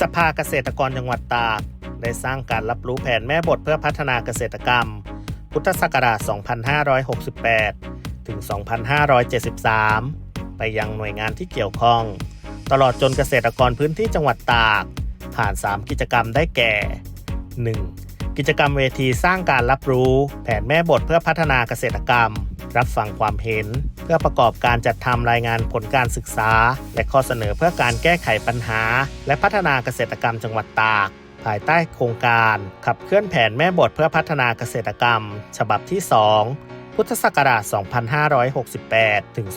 สภาเกษตรกรจังหวัดตากได้สร้างการรับรู้แผนแม่บทเพื่อพัฒนาเกษตรกรรม พุทธศักราช 2568 ถึง 2573 ไปยังหน่วยงานที่เกี่ยวข้อง ตลอดจนเกษตรกรพื้นที่จังหวัดตาก ผ่าน 3 กิจกรรมได้แก่ 1. กิจกรรมเวทีสร้างการรับรู้ แผนแม่บทเพื่อพัฒนาเกษตรกรรม รับฟังความเห็น เพื่อประกอบการจัดทำรายงานผลการศึกษา และข้อเสนอเพื่อการแก้ไขปัญหา และพัฒนาเกษตรกรรมจังหวัดตาก ภายใต้โครงการ ขับเคลื่อนแผนแม่บทเพื่อพัฒนาเกษตรกรรม ฉบับที่ 2 พุทธศักราช 2568 ถึง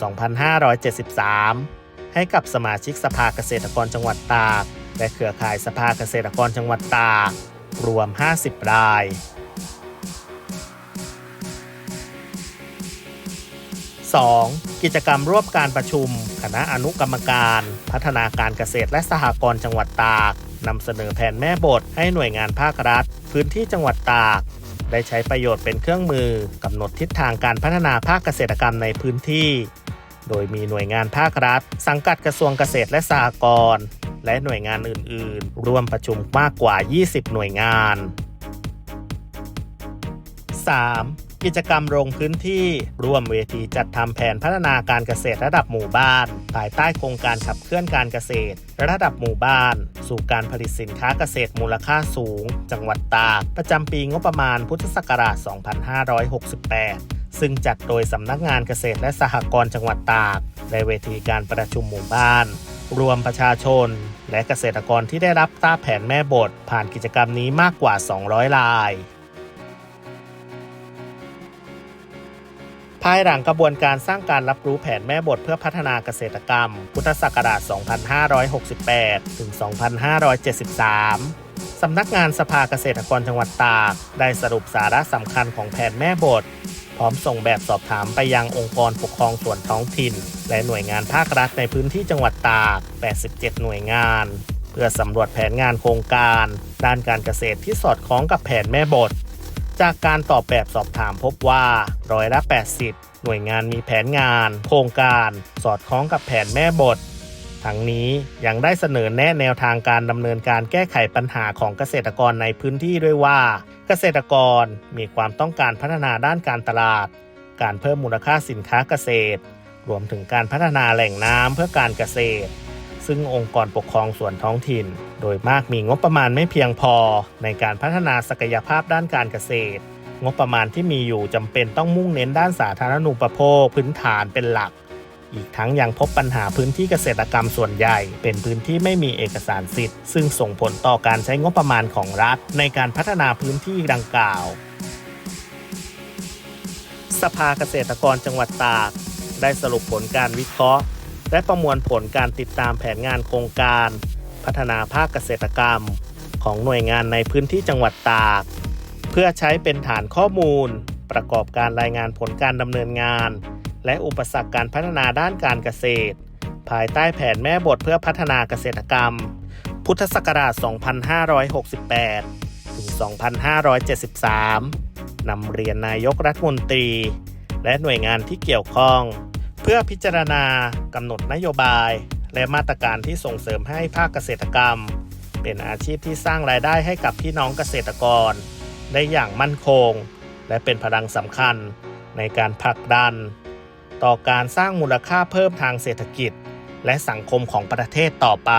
2573 ให้กับสมาชิกสภาเกษตรกรจังหวัดตาก และเครือข่ายสภาเกษตรกรจังหวัดตาก รวม 50 ราย 2. กิจกรรมร่วมการประชุม คณะอนุกรรมการ พัฒนาการเกษตรและสหกรณ์จังหวัดตากนำเสนอแผนแม่บทให้หน่วยงานภาครัฐ พื้นที่จังหวัดตาก ได้ใช้ประโยชน์เป็นเครื่องมือกำหนดทิศทางการพัฒนาภาคเกษตรกรรมในพื้นที่ โดยมีหน่วยงานภาครัฐ สังกัดกระทรวงเกษตรและสหกรณ์และหน่วยงานอื่น ๆ ร่วมประชุมมากกว่า 20 หน่วยงาน 3. กิจกรรมลงพื้นที่ ร่วมเวทีจัดทำแผนพัฒนาการเกษตรระดับหมู่บ้าน ภายใต้โครงการขับเคลื่อนการเกษตร ระดับหมู่บ้าน สู่การผลิตสินค้าเกษตรมูลค่าสูง จังหวัดตากประจำปีงบประมาณพุทธศักราช 2568ซึ่งจัดโดยสำนักงานเกษตรและสหกรณ์จังหวัดตาก ในเวทีการประชุมหมู่บ้าน รวมประชาชน และเกษตรกรที่ได้รับทราบแผนแม่บท ผ่านกิจกรรมนี้มากกว่า 200 ราย ภายหลังกระบวนการสร้างการรับรู้แผนแม่บทเพื่อพัฒนาเกษตรกรรม พุทธศักราช 2568 ถึง 2573สำนักงานสภาเกษตรกรจังหวัดตาก ได้สรุปสาระสำคัญของแผนแม่บท พร้อมส่งแบบสอบถามไปยังองค์กรปกครองส่วนท้องถิ่น และหน่วยงานภาครัฐในพื้นที่จังหวัดตาก 87 หน่วยงาน เพื่อสำรวจแผนงานโครงการ ด้านการเกษตรที่สอดคล้องกับแผนแม่บท จากการตอบแบบสอบถามพบว่าร้อยละ80 หน่วยงานมีแผนงาน โครงการ สอดคล้องกับแผนแม่บท ทั้งนี้ยังได้เสนอแนะแนวทางการดำเนินการแก้ไขปัญหาของเกษตรกรในพื้นที่ด้วยว่า เกษตรกรมีความต้องการพัฒนาด้านการตลาด การเพิ่มมูลค่าสินค้าเกษตร รวมถึงการพัฒนาแหล่งน้ำเพื่อการเกษตร ซึ่งองค์กรปกครองส่วนท้องถิ่น โดยมากมีงบประมาณไม่เพียงพอในการพัฒนาศักยภาพด้านการเกษตร งบประมาณที่มีอยู่จำเป็นต้องมุ่งเน้นด้านสาธารณูปโภคพื้นฐานเป็นหลัก อีกทั้งยังพบปัญหาพื้นที่เกษตรกรรมส่วนใหญ่ เป็นพื้นที่ไม่มีเอกสารสิทธิ์ ซึ่งส่งผลต่อการใช้งบประมาณของรัฐ ในการพัฒนาพื้นที่ดังกล่าว สภาเกษตรกรจังหวัดตากได้สรุปผลการวิเคราะห์ และประมวลผลการติดตามแผนงานโครงการ พัฒนาภาคเกษตรกรรม ของหน่วยงานในพื้นที่จังหวัดตาก เพื่อใช้เป็นฐานข้อมูล ประกอบการรายงานผลการดำเนินงาน และอุปสรรคการพัฒนาด้านการเกษตร ภายใต้แผนแม่บทเพื่อพัฒนาเกษตรกรรม พุทธศักราช 2568 ถึง 2573นำเรียนนายกรัฐมนตรี และหน่วยงานที่เกี่ยวข้อง เพื่อพิจารณากำหนดนโยบาย และมาตรการที่ส่งเสริมให้ภาคเกษตรกรรม เป็นอาชีพที่สร้างรายได้ให้กับพี่น้องเกษตรกร ได้อย่างมั่นคง และเป็นพลังสำคัญในการผลักดัน ต่อการสร้างมูลค่าเพิ่มทางเศรษฐกิจ และสังคมของประเทศต่อไป